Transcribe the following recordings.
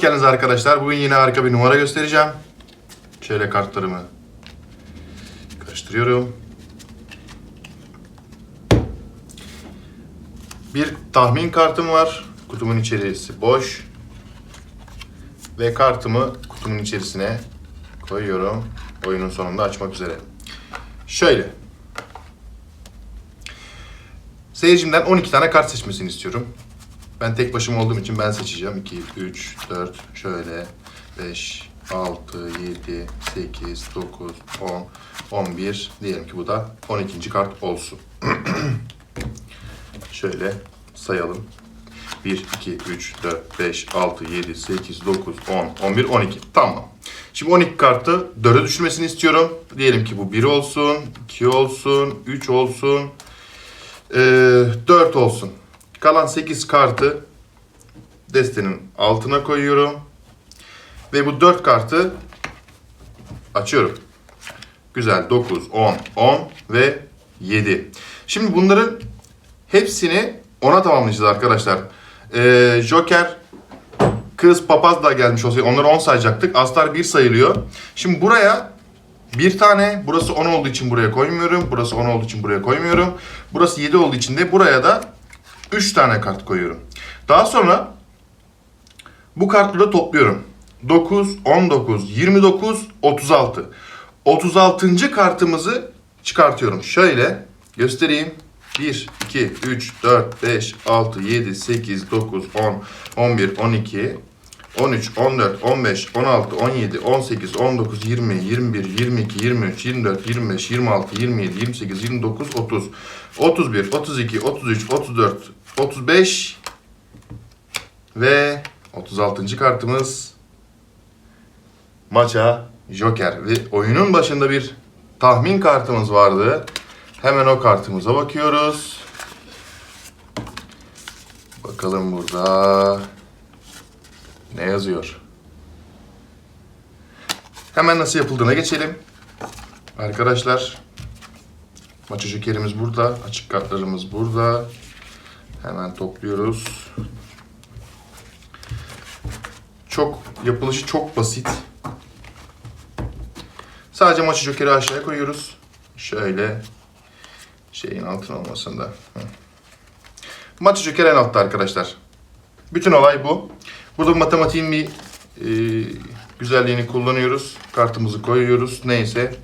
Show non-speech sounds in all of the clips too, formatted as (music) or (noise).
geldiniz arkadaşlar. Bugün yine harika bir numara göstereceğim. Şöyle kartlarımı karıştırıyorum. Bir tahmin kartım var. Kutumun içerisi boş. Ve kartımı kutumun içerisine koyuyorum. Oyunun sonunda açmak üzere. Şöyle. Seyircimden 12 tane kart seçmesini istiyorum. Ben tek başıma olduğum için ben seçeceğim. 2, 3, 4, şöyle 5, 6, 7, 8, 9, 10, 11. Diyelim ki bu da 12. kart olsun. (clears throat) şöyle sayalım. 1, 2, 3, 4, 5, 6, 7, 8, 9, 10, 11, 12. Tamam. Şimdi 12 kartı 4'e düşürmesini istiyorum. Diyelim ki bu 1 olsun, 2 olsun, 3 olsun, ee, 4 olsun. Kalan 8 kartı destenin altına koyuyorum. Ve bu 4 kartı açıyorum. Güzel 9, 10, 10 ve 7. Şimdi bunların hepsini 10'a tamamlayacağız arkadaşlar. Ee, Joker, kız, papaz da gelmiş olsaydı onları 10 sayacaktık. Astar 1 sayılıyor. Şimdi buraya bir tane, burası 10 olduğu için buraya koymuyorum. Burası 10 olduğu için buraya koymuyorum. Burası 7 olduğu için de buraya da 3 tane kart koyuyorum. Daha sonra bu kartları topluyorum. 9, 19, 29, 36. 36. kartımızı çıkartıyorum. Şöyle göstereyim. 1, 2, 3, 4, 5, 6, 7, 8, 9, 10, 11, 12, 13, 14, 15, 16, 17, 18, 19, 20, 21, 22, 23, 24, 25, 26, 27, 28, 29, 30, 31, 32, 33, 34, 35 ve 36. kartımız maça Joker ve oyunun başında bir tahmin kartımız vardı. Hemen o kartımıza bakıyoruz. Bakalım burada ne yazıyor? Hemen nasıl yapıldığına geçelim. Arkadaşlar maça jokerimiz burada. Açık kartlarımız burada. Hemen topluyoruz. Çok yapılışı çok basit. Sadece maçı jokeri aşağıya koyuyoruz. Şöyle şeyin altına olmasında. Maçı joker en altta arkadaşlar. Bütün olay bu. Burada matematiğin bir e, güzelliğini kullanıyoruz. Kartımızı koyuyoruz. Neyse.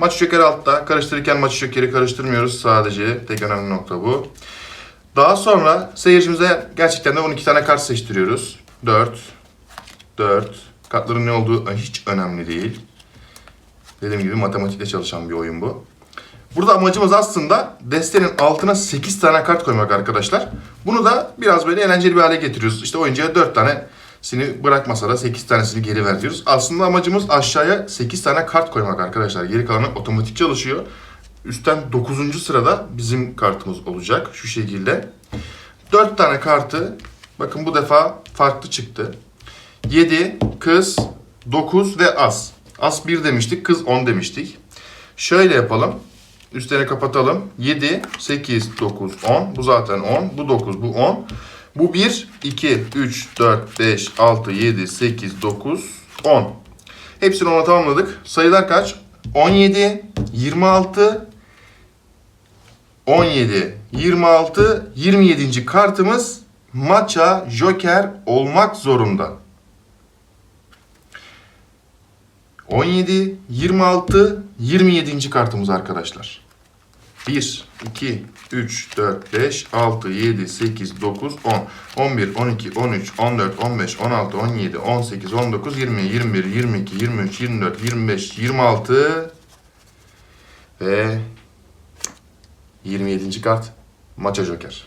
Maç joker altta. Karıştırırken maç jokeri karıştırmıyoruz. Sadece tek önemli nokta bu. Daha sonra seyircimize gerçekten de 12 tane kart seçtiriyoruz. 4, 4. Kartların ne olduğu hiç önemli değil. Dediğim gibi matematikle çalışan bir oyun bu. Burada amacımız aslında destenin altına 8 tane kart koymak arkadaşlar. Bunu da biraz böyle eğlenceli bir hale getiriyoruz. İşte oyuncuya 4 tanesini bırakmasa da 8 tanesini geri ver diyoruz. Aslında amacımız aşağıya 8 tane kart koymak arkadaşlar. Geri kalanı otomatik çalışıyor. Üstten 9. sırada bizim kartımız olacak şu şekilde. 4 tane kartı bakın bu defa farklı çıktı. 7, kız, 9 ve as. As 1 demiştik, kız 10 demiştik. Şöyle yapalım. Üstlerini kapatalım. 7, 8, 9, 10. Bu zaten 10. Bu 9, bu 10. Bu 1, 2, 3, 4, 5, 6, 7, 8, 9, 10. Hepsini ona tamamladık. Sayılar kaç? 17, 26, 17, 26, 27. kartımız maça joker olmak zorunda. 17, 26, 27. kartımız arkadaşlar. 1, 2, 3, 4, 5, 6, 7, 8, 9, 10, 11, 12, 13, 14, 15, 16, 17, 18, 19, 20, 21, 22, 23, 24, 25, 26 ve 27. kart maça joker.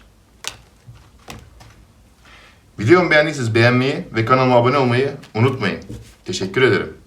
Videomu beğendiyseniz beğenmeyi ve kanalıma abone olmayı unutmayın. Teşekkür ederim.